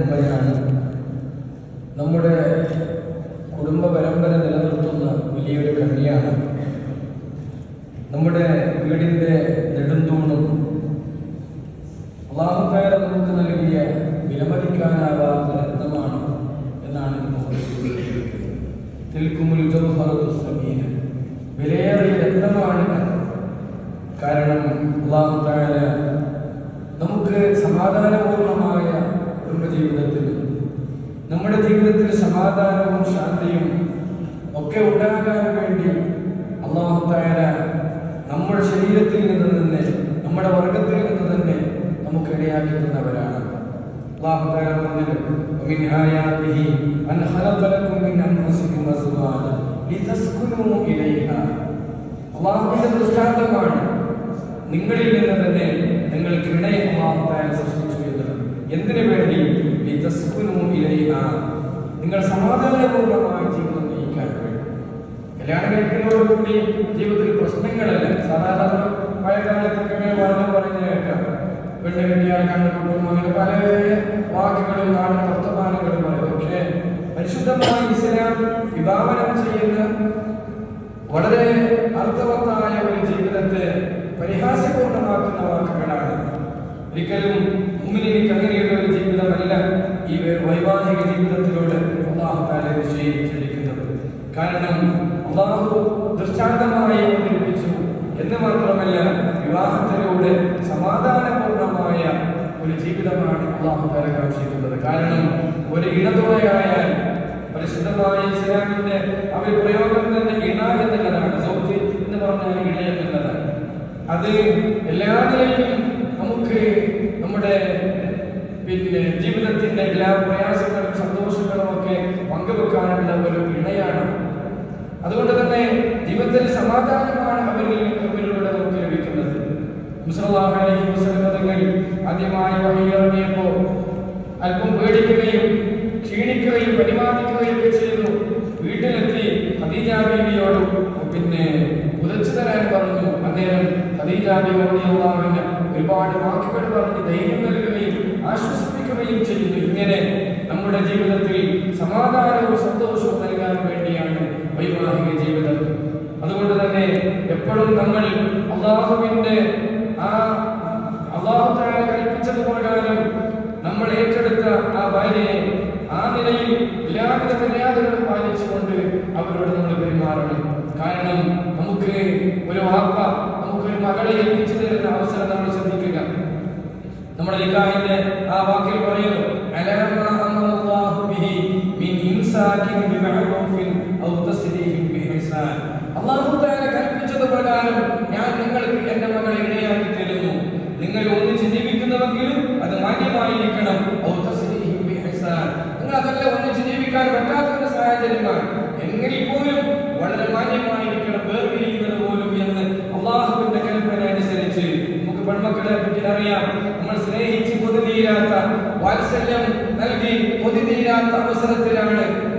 ഉമ്മയാണ് നമ്മുടെ കുടുംബ പരമ്പര നിലനിർത്തുന്ന വലിയൊരു കണ്ണിയാണ് നമ്മുടെ വീടിന്റെ നെടുന്തൂണും അള്ളാഹുക്കാര നമുക്ക് നൽകിയ വിലമതിക്കാനാവാത്ത രത്നമാണ് എന്നാണ് തിൽക്കുമുൽ വിലയേറിയ രത്നമാണ് കാരണം അള്ളാഹുക്കാര നമുക്ക് സമാധാനപൂർണമായ കുടുംബജീവിതത്തിൽ നമ്മുടെ ജീവിതത്തിൽ സമാധാനവും ശാന്തിയും ഒക്കെ ഉണ്ടാകാൻ വേണ്ടി അള്ളാഹു തായാല നമ്മുടെ ശരീരത്തിൽ നിന്ന് തന്നെ നമ്മുടെ വർഗത്തിൽ നിന്ന് തന്നെ നമുക്ക് ഇടയാക്കി തന്നവരാണ്. നിങ്ങളിൽ നിന്ന് തന്നെ നിങ്ങൾക്ക് ഇണയെ സൃഷ്ടി എന്തിനു വേണ്ടി? നിങ്ങൾ സമാധാനപൂർണമായ ജീവിതം നയിക്കാൻ വേണ്ടി കല്യാണം കഴിക്കുന്നതോടുകൂടി ജീവിതത്തിൽ പ്രശ്നങ്ങളല്ല. സാധാരണ പല കാലത്തൊക്കെ പറഞ്ഞു പറഞ്ഞു കേൾക്കാം. പെണ്ണ് കെട്ടിയാൽ കണ്ടുകൊണ്ടും അങ്ങനെ പല വാക്കുകളും നാടൻ വർത്തമാനങ്ങളും പറയും പക്ഷേ പരിശുദ്ധമായ ഇസ്ലാം വിഭാവനം ചെയ്യുന്ന വളരെ അർത്ഥവത്തായ ഒരു ജീവിതത്തെ പരിഹാസ്യപൂർണമാക്കുന്ന വാക്കുകളാണ്. ഒരിക്കലും മുമ്പിലേക്ക് അങ്ങനെയുള്ള ഒരു ജീവിതമല്ല ഈ വൈവാഹിക ജീവിതത്തിലൂടെ അള്ളാഹു താലെ നിശ്ചയിച്ചിരിക്കുന്നത്. കാരണം അള്ളാഹു ദൃഷ്ടാന്തമായി അവതരിപ്പിച്ചു എന്ന് മാത്രമല്ല വിവാഹത്തിലൂടെ സമാധാനപൂർണമായ ഒരു ജീവിതമാണ് അള്ളാഹു താല കാക്ഷിക്കുന്നത് കാരണം ഒരു ഇടതുണയായാൽ പരിശുദ്ധമായ ഇസ്ലാമിന്റെ അവർ പ്രയോഗം തന്നെ ഇണ എന്നുള്ളതാണ് എന്ന് പറഞ്ഞാൽ ഇണ എന്നുള്ളതാണ് അത് എല്ലാ നമുക്ക് പിന്നെ ജീവിതത്തിന്റെ എല്ലാ പ്രയാസങ്ങളും സന്തോഷങ്ങളും ഒക്കെ പങ്കുവെക്കാനുള്ള ഒരു ഇണയാണ്. അതുകൊണ്ട് തന്നെ ജീവിതത്തിൽ സമാധാനമാണ് അവരിൽ അവരിലൂടെ നമുക്ക് ലഭിക്കുന്നത്. ആദ്യമായി വഹിയിറങ്ങിയപ്പോ അല്പം പേടിക്കുകയും ക്ഷീണിക്കുകയും പരിപാലിക്കുകയും ഒക്കെ ചെയ്തു. വീട്ടിലെത്തി ഖദീജ പിന്നെ ഉദച്ചു തരാൻ പറഞ്ഞു. അദ്ദേഹം ഖദീജ ഒരുപാട് വാക്കുകൾ പറഞ്ഞ് ധൈര്യം നൽകുകയും ആശ്വസിപ്പിക്കുകയും ചെയ്യുന്നു. ഇങ്ങനെ നമ്മുടെ ജീവിതത്തിൽ സമാധാനവും സന്തോഷവും നൽകാൻ വേണ്ടിയാണ് വൈവാഹിക ജീവിതം. അതുകൊണ്ട് തന്നെ എപ്പോഴും നമ്മൾ അള്ളാഹുവിന്റെ ആ അള്ളാഹു കൽപ്പിച്ചത് പ്രകാരം നമ്മൾ ഏറ്റെടുത്ത ആ ഭാര്യയെ ആ നിലയിൽ എല്ലാവിധ മര്യാദകളും പാലിച്ചുകൊണ്ട് അവരോട് നമ്മൾ പെരുമാറണം. കാരണം നമുക്ക് ഒരു വാപ്പ നമുക്കൊരു മകളെ ഏൽപ്പിച്ചു തരുന്ന അവസരം നമ്മൾ ശ്രദ്ധിക്കുക. നമ്മുടെ നിക്കാഹിന്റെ ആ വാക്കിൽ തആല കൽപ്പിച്ചത് പ്രകാരം ഞാൻ നിങ്ങൾക്ക് എന്റെ മകളെ ഇടയാക്കി തരുന്നു. നിങ്ങൾ ഒന്നിച്ച് ജീവിക്കുന്നുവെങ്കിലും അത് മാന്യമായിരിക്കണം. നിങ്ങൾ അതല്ല ഒന്നിച്ച് ജീവിക്കാൻ പറ്റാത്ത സാഹചര്യമാണ്. എങ്കിൽ പോലും വളരെ മാന്യമായിരിക്കണം വേർപിരിയുന്നത് പോലും എന്ന് അള്ളാഹുവിന്റെ കൽപ്പന അനുസരിച്ച്. നമുക്ക് പെൺമക്കളെ പറ്റി അറിയാം. വാത്സല്യം നൽകി കൊതിതീരാത്ത അവസരത്തിലാണ്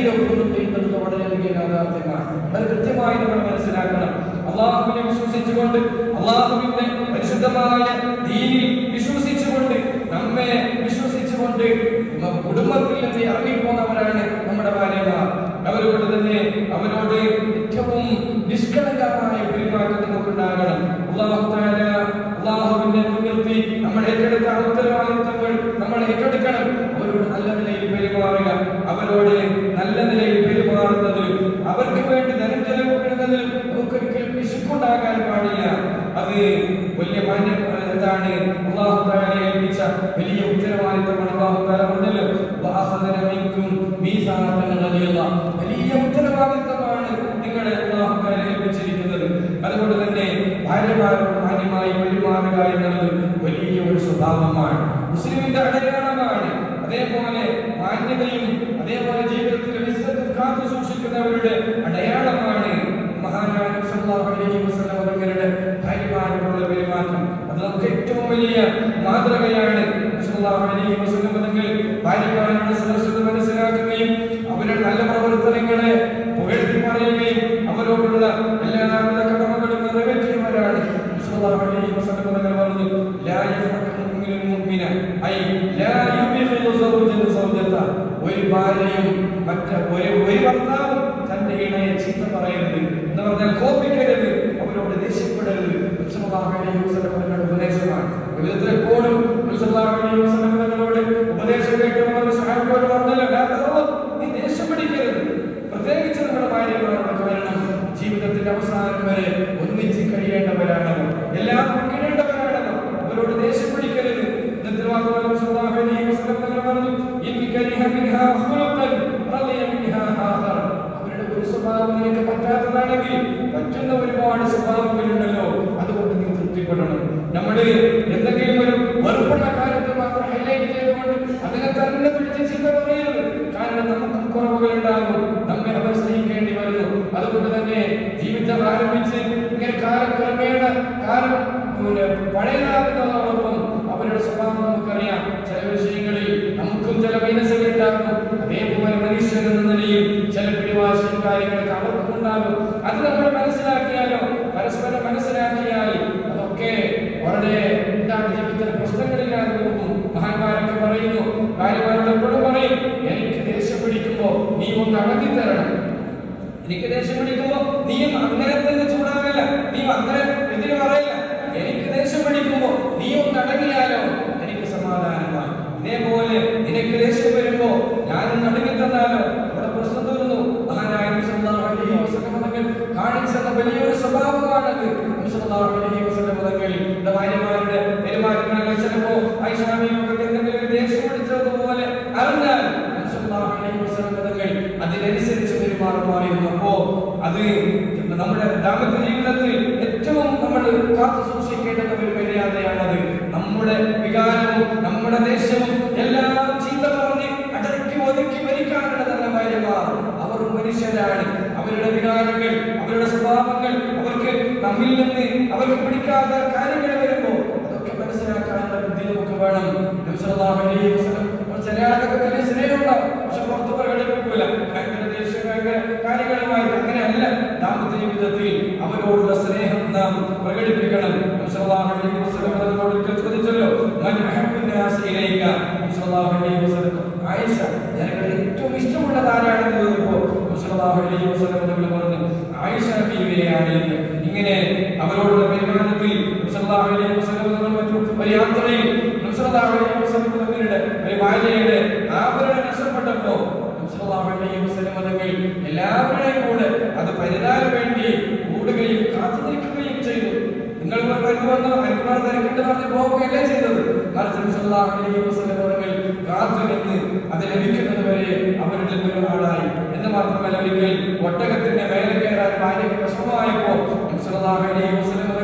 ശരീരവും ചെയ്യുന്നത് വളരെ വലിയ യാഥാർത്ഥ്യമാണ്. അത് കൃത്യമായി നമ്മൾ മനസ്സിലാക്കണം. അള്ളാഹുവിനെ വിശ്വസിച്ചുകൊണ്ട് അള്ളാഹുവിന്റെ പരിശുദ്ധമായ രീതി വിശ്വസിച്ചുകൊണ്ട് നമ്മെ വിശ്വസിച്ചുകൊണ്ട് കുടുംബത്തിൽ നിന്ന് ഇറങ്ങിപ്പോന്നവരാണ് നമ്മുടെ ഭാര്യമാർ. അവരോട് തന്നെ അവരോട് ഏറ്റവും നിഷ്കളങ്കമായ പെരുമാറ്റം നമുക്കുണ്ടാകണം. അള്ളാഹു നൽകിയുള്ള വലിയ ഉത്തരവാദിത്തമാണ് കുട്ടികളെ അള്ളാഹുക്കാരെ ഏൽപ്പിച്ചിരിക്കുന്നത് അതുകൊണ്ട് തന്നെ ഭാര്യമാരോട് മാന്യമായി പെരുമാറുക എന്നുള്ളത് വലിയ ഒരു സ്വഭാവമാണ്. മുസ്ലിമിന്റെ അടയാളമാണ്. അതേപോലെ മാന്യതയും അതേപോലെ ജീവിതത്തിൽ കാത്തു സൂക്ഷിക്കുന്നവരുടെ അടയാളമാണ് മഹാനായ അവരുടെ ഭാര്യമാരോടുള്ള പെരുമാറ്റം. അത് നമുക്ക് ഏറ്റവും വലിയ മാതൃകയാണ്. ഭാര്യമാരുടെ സദസ്യത സഹോദരങ്ങളെ പുകഴ്ത്തി പറയുകയും അവരോടുള്ള എല്ലാവിധ കടമകളും നിറവേറ്റിയവരാണ് ഒരു ഭാര്യയും മറ്റേ ഒരു ഭർത്താവ് നമ്മുടെ ഭാര്യ എപ്പോഴും പറയും എനിക്ക് ദേഷ്യം പിടിക്കുമ്പോ നീ ഒന്ന് അടക്കി തരണം എനിക്ക് ദേഷ്യം പിടിക്കുമ്പോ നീയും അങ്ങനെ തന്നെ ചൂടാവില്ല. നീ അങ്ങനെ എതിര് പറയില്ല. എനിക്ക് ദേഷ്യം പിടിക്കുമ്പോ നീ ഒന്ന് അടങ്ങിയാലോ? എനിക്ക് സമാധാനമായി. ഇതേപോലെ മാറിയിരുന്നു അത് നമ്മുടെ ദാമ്പത്യ ജീവിതത്തിൽ ഏറ്റവും നമ്മൾ കാത്തു സൂക്ഷിക്കേണ്ട ഒരു മര്യാദയാണത്. നമ്മുടെ വികാരവും നമ്മുടെ ദേശവും എല്ലാം ചീത്ത പറഞ്ഞ് അടക്കി ഒതുക്കി ഭരിക്കാനുള്ള നല്ല ഭാര്യമാർ അവർ മനുഷ്യരാണ്. അവരുടെ വികാരങ്ങൾ അവരുടെ സ്വഭാവങ്ങൾ അവർക്ക് നമ്മിൽ നിന്ന് അവർക്ക് പിടിക്കാത്ത കാര്യങ്ങൾ വരുമ്പോൾ അതൊക്കെ മനസ്സിലാക്കാനുള്ള ബുദ്ധി നമുക്ക് വേണം. ചില ആളുകൾക്ക് വലിയ സ്നേഹമുണ്ടാവും. പക്ഷെ പുറത്ത് പ്രകടിപ്പിക്കൂല. ഭയങ്കര ദേഷ്യം ഭയങ്കര കാര്യങ്ങളുമായി അങ്ങനെയല്ല. ദാമ്പത്യ ജീവിതത്തിൽ അവരോടുള്ള സ്നേഹം നാം പ്രകടിപ്പിക്കണം. ചോദിച്ചല്ലോ. ആയിഷ ജനങ്ങളുടെ ഏറ്റവും ഇഷ്ടമുള്ളത് ആരാണെന്ന് ചോദിക്കുമ്പോൾ പറഞ്ഞു ആയിഷ ബീവിനെയാണ് എന്ന്. സല്ലല്ലാഹു അലൈഹി വസല്ലം തങ്ങൾ കാത്തുനിന്ന് അത് ലഭിക്കുന്നത് വരെ അവരുടെ ഒരുപാടായി എന്ന് മാത്രമല്ല ഒരിക്കൽ ഒട്ടകത്തിന്റെ മേലെ കയറാൻ ഭാര്യയ്ക്ക് വിഷമമായപ്പോൾ സല്ലല്ലാഹു അലൈഹി വസല്ലം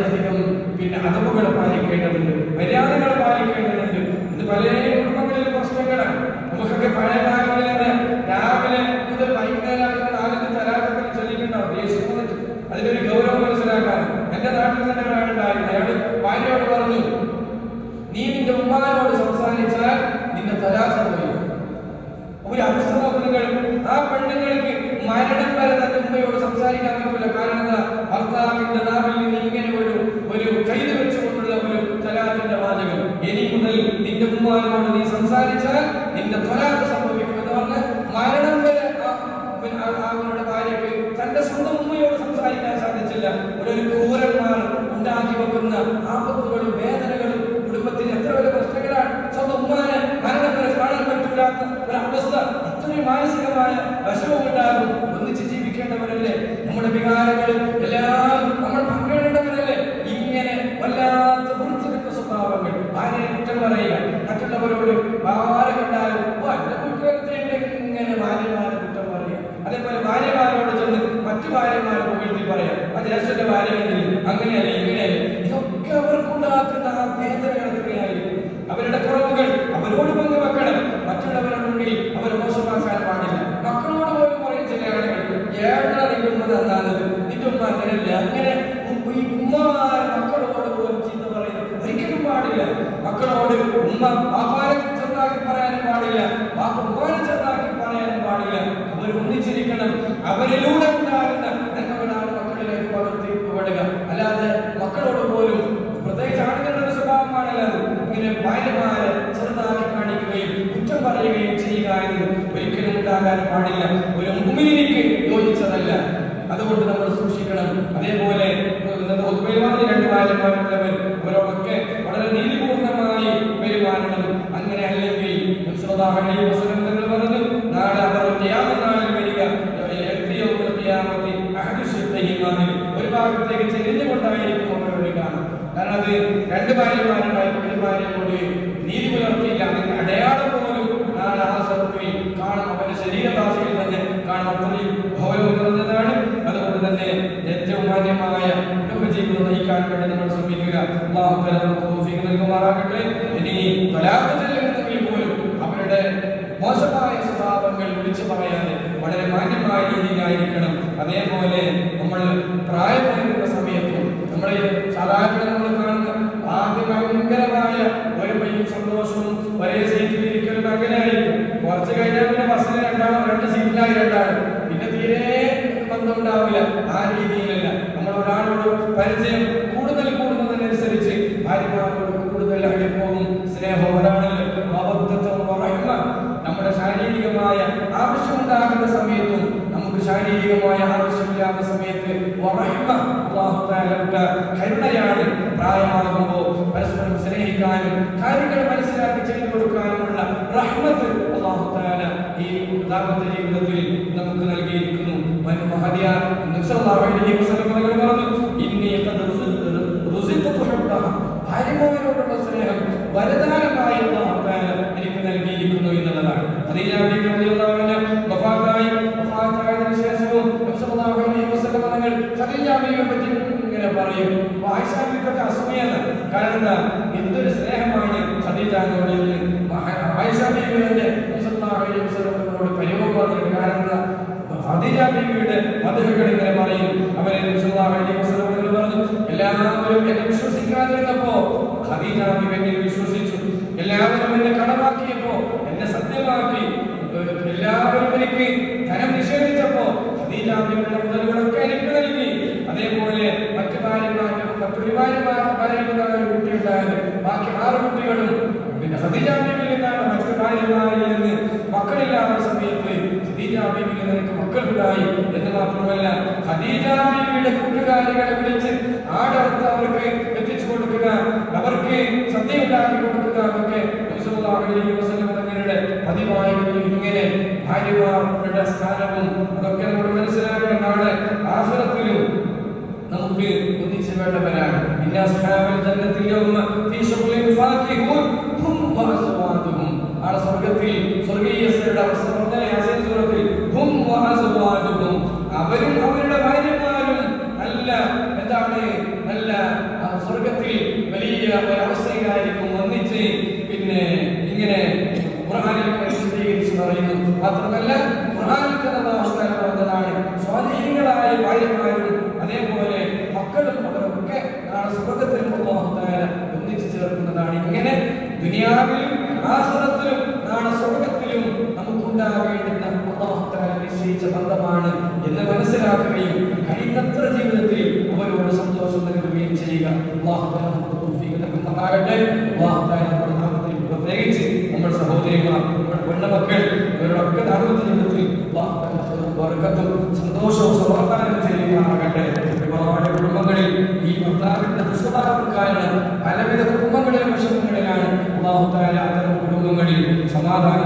വളരെയധികം പിന്നെ അതപ്പുകൾ പാലിക്കേണ്ടതുണ്ട്. മര്യാദകൾ പാലിക്കേണ്ടത് സംസാരിച്ചാൽ നിന്റെ തൊലാത്ത് സംഭവിക്കുമെന്ന് പറഞ്ഞ് മരണം വരെ അവരുടെ ഭാര്യയ്ക്ക് തന്റെ സ്വന്തം ഉമ്മയോട് സംസാരിക്കാൻ സാധിച്ചില്ല. ഒരു ക്രൂരന്മാർ ഉണ്ടാക്കി വെക്കുന്ന ആപത്തുകളും വേദനകളും കുടുംബത്തിൽ എത്ര വലിയ പ്രശ്നങ്ങളാണ്. സ്വന്തം ഉമ്മാനെ മരണം വരെ കാണാൻ പറ്റൂലാത്ത ഒരവസ്ഥ. ഇത്രയും മാനസികമായ വശവും ഉണ്ടാകും. ഒന്നിച്ച് ജീവിക്കേണ്ടവരല്ലേ? നമ്മുടെ വികാരങ്ങളും എല്ലാം നമ്മൾ പങ്കിടേണ്ടവരല്ലേ? ഇങ്ങനെ വല്ലാത്ത സ്വഭാവങ്ങൾ. ഭാര്യയെ കുറ്റം പറയുക. മറ്റുള്ളവരോട് ആരെ കണ്ടാലും "ഓ, എന്റെ കുറ്റകൃത്യമുണ്ട്" ഇങ്ങനെ ഭാര്യമാരെ കുറ്റം പറയുക അതേപോലെ ഭാര്യമാരോട് ചെന്ന് മറ്റു ഭാര്യമാരെ പുകഴ്ത്തി പറയാം? അത് ജ്യേഷ്ഠന്റെ ഭാര്യ കണ്ടില്ല അങ്ങനെയല്ല ഇങ്ങനെയല്ല ഇതൊക്കെ അവർക്കുണ്ടാക്കുന്ന ആ വേദനകൾ എത്രയായിരിക്കും അവരുടെ കുറവുകൾ അവരോട് പങ്കുവെക്കണം മറ്റുള്ളവരുടെ മുന്നിൽ അവർ മോശമാക്കാൻ പാടില്ല മക്കളോട് പോലും പറയും ചില ആളുകൾ ഏഴാ നിൽക്കുന്നത് എന്നാണത് നിന്റെ ഉമ്മ അങ്ങനെയല്ല അങ്ങനെ ഉ- ഈ ഉമ്മമാർ മക്കളോട് പോലും ചീത്ത പറയുന്നത് ഒരിക്കലും പാടില്ല മക്കളോട് ഉമ്മ പാപ്പാനെ ചെറുതാക്കി പറയാനും പാടില്ല പാപ്പ ഉമ്മാനെ ചെറുതാക്കി പറയാനും പാടില്ല അവർ ഒന്നിച്ചിരിക്കണം അവരിലൂടെ ഉണ്ടാകുന്ന നന്മകളാണ് മക്കളിലേക്ക് പകർത്തി വിടുക അല്ലാതെ മക്കളോട് പോലും പ്രത്യേകിച്ച് ആണുങ്ങളുടെ ഒരു സ്വഭാവമാണല്ലോ ഇങ്ങനെ ഭാര്യമാരെ ചെറുതാക്കി കാണിക്കുകയും കുറ്റം പറയുകയും ചെയ്യുക എന്നത് ഒരിക്കലും ഉണ്ടാകാൻ പാടില്ല. ഒരു മുമ്പിലേക്ക് യോജിച്ചതല്ല. അതുകൊണ്ട് നമ്മൾ സൂക്ഷിക്കണം. അതേപോലെ രണ്ട് ഭാര്യമാരുള്ളവർ അവരോടൊക്കെ വളരെ നീതിപൂർണമായി പെരുമാറണം അങ്ങനെ അല്ലെങ്കിൽ നബിസല്ലല്ലാഹു അലൈഹി വസല്ലം തങ്ങൾ പറഞ്ഞു നാളെ അവർ ഖിയാമത്ത് നാളിൽ വരിക യഅ്തിയൗമൽ ഖിയാമത്തി അഹദു ശിഖ്തഹിമാനിൽ ഒരു ഭാഗത്തേക്ക് ചെരിഞ്ഞുകൊണ്ടായിരിക്കും അവർ വരിക കാരണം അത് രണ്ട് ഭാര്യമാരുമായി ഒരു ഭാര്യയോട് നീതി പുലർത്തിയില്ല അതിന്റെ അടയാളം പോലും നാളെ ആ സ്ഥലത്തിൽ കാണും അവന്റെ ശരീരഭാഷയിൽ തന്നെ കാണുന്ന അത്രയും ഭവനം നിറഞ്ഞതാണ്. അതുകൊണ്ട് തന്നെ ഏറ്റവും മാന്യമായ കുടുംബജീവിതം നയിക്കാൻ വേണ്ടി നമ്മൾ ശ്രമിക്കുക. നൽകുമാറാകട്ടെ. ഇനി കലാപത്തിൽ പോലും അവരുടെ മോശമായ സ്വഭാവങ്ങൾ വിളിച്ചു പറയാതെ വളരെ മാന്യമായ രീതിയിലായിരിക്കണം. അതേപോലെ നമ്മൾ പ്രായമായിരുന്ന സമയത്തും നമ്മളെ സാധാരണ നമ്മൾ കാണുന്ന ആദ്യ ഭയങ്കരമായ ഒരുമയും സന്തോഷവും സീറ്റിലായി രണ്ടാണ് പിന്നെ തീരെ ബന്ധം ഉണ്ടാവില്ല ആ രീതിയിലല്ല. നമ്മൾ ഒരാളോട് പരിചയം കൂടുതൽ കൂടുന്നതിനനുസരിച്ച് ഭാര്യമാരോട് കൂടുതൽ അടുപ്പവും സ്നേഹവും ഒരാളിൽ അബദ്ധത്വം പറയുക നമ്മുടെ ശാരീരികമായ ആവശ്യമുണ്ടാകുന്ന സമയത്തും നമുക്ക് ശാരീരികമായ ആവശ്യമില്ലാത്ത സമയത്ത് ഇട്ട കരുണയാണ് പ്രായമാകുമ്പോൾ പരസ്പരം സ്നേഹിക്കാനും കാര്യങ്ങൾ മനസ്സിലാക്കി ചെയ്തു കൊടുക്കാനുമുള്ള റഹ്മത്ത് അല്ലാഹു ഈ ദാമ്പത്യ ജീവിതത്തിൽ നമുക്ക് നൽകിയിരിക്കുന്നു. പറഞ്ഞു. ഇന്നി ഭാര്യമാരോടുള്ള സ്നേഹം വരദാനമായി അല്ലാഹു തആല എനിക്ക് നൽകിയിരിക്കുന്നു എന്നുള്ളതാണ്. ഇങ്ങനെ പറയും. ബീവിക്ക് അസൂയാണ് കാരണം എന്താ? എന്തൊരു സ്നേഹമാണ് സതീജാനോട് ആയിഷ ബീവി തന്നെ നബി സല്ലല്ലാഹു അലൈഹി വസല്ലം തങ്ങളോട് പരിയോഗം പറഞ്ഞിട്ട് എന്താ ഖദീജ ബീവിയുടെ മധുരകൾ ഇങ്ങനെ പറയും. അവരെ തങ്ങൾ പറഞ്ഞു. എല്ലാവരും എന്നെ വിശ്വസിക്കാതിരുന്നപ്പോ ഖദീജ ബീവി എന്നെ വിശ്വസിച്ചു. എല്ലാവരും എന്നെ കടമാക്കിയപ്പോ എന്നെ സത്യമാക്കി. എല്ലാവരും എനിക്ക് ധനം നിഷേധിച്ചപ്പോ ഖദീജ ബീവിയുടെ മുതലുകളൊക്കെ എനിക്ക് നൽകി. അതേപോലെ മറ്റു ഭാര്യമാരും മറ്റൊരു ഭാര്യമാരുടെ കുട്ടി ഉണ്ടായത്. ബാക്കി ആറ് കുട്ടികളും പിന്നെ ഖദീജ ബീവിയിൽ നിന്നാണ് മറ്റു ഭാര്യമാരിൽ നിന്ന് മക്കളില്ലാത്ത ബീവിയിൽ നിനക്ക് മക്കളുണ്ടായി എന്ന് മാത്രമല്ല ഖദീജ ബീവിയുടെ കൂട്ടുകാരികളെ വിളിച്ച് ആടർത്ത് അവർക്ക് എത്തിച്ചു കൊടുക്കുക അവർക്ക് സദ്യ ഉണ്ടാക്കി കൊടുക്കുക എന്നൊക്കെ തങ്ങളുടെ പതിവായിരുന്നു ഇങ്ങനെ ഭാര്യമാരുടെ സ്ഥാനവും അതൊക്കെ നമ്മൾ മനസ്സിലാക്കണം നാളെ ആഖിറത്തിലും നമുക്ക് ഒന്നിച്ചു വേണ്ടവരാണ്. ഇന്ന അസ്ഹാബൽ ജന്നത്തിൽ യൗമ ഫീ ശുഗ്ലിൻ ഫാകിഹൂൻ ഹും വഅസ്വാതുഹും ആ സ്വർഗത്തിൽ സ്വർഗീയരുടെ അവസ്ഥ പറഞ്ഞാൽ യാസീൻ സൂറത്തിൽ ഹും വഅസ്വാതുഹും അവരും അവരുടെ ഭാര്യമാരും നല്ല എന്താണ് നല്ല ആ സ്വർഗത്തിൽ വലിയ ഒരു അവസ്ഥയിലായിരിക്കും ഒന്നിച്ച് പിന്നെ ഇങ്ങനെ ഖുർആനിൽ വിശദീകരിച്ച് പറയുന്നു മാത്രമല്ല തന്നെ അല്ലാഹു തആല പറഞ്ഞതാണ് സ്വാധീനങ്ങളായ ഭാര്യമാരും അതേപോലെ മക്കളും അവരൊക്കെ സ്വർഗത്തിൽ തആല ഒന്നിച്ചു ചേർക്കുന്നതാണ്. ഇങ്ങനെ ദുനിയാവിലും ആസനത്തിലും നാളെ സ്വർഗത്തിലും നമുക്കുണ്ടാകേണ്ടുന്ന മഹത്തായ നിശ്ചയിച്ച ബന്ധമാണ് എന്ന് മനസ്സിലാക്കുകയും കഴിയുന്നത്ര ജീവിതത്തിൽ അവരോട് സന്തോഷം നൽകുകയും ചെയ്യുക. അല്ലാഹു dado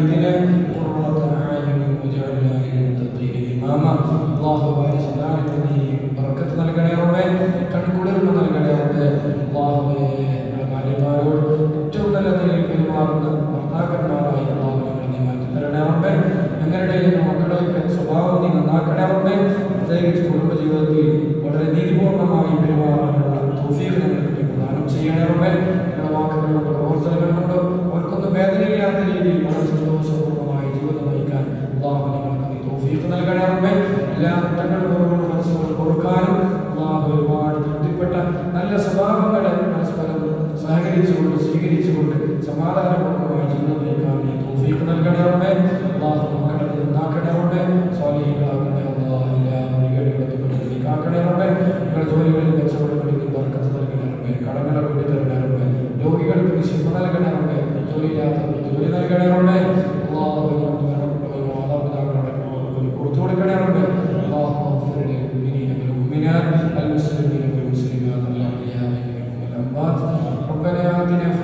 وذرياتنا قرة أعين واجعلنا للمتقين إماما. اللهم നല്ല സ്വഭാവങ്ങളെ പരസ്പരം സഹകരിച്ചുകൊണ്ട് സ്വീകരിച്ചുകൊണ്ട് സമാധാനപൂർവമായി ജീവിതത്തിലേക്കാണ് ഈ തോഫീക്ക് Father,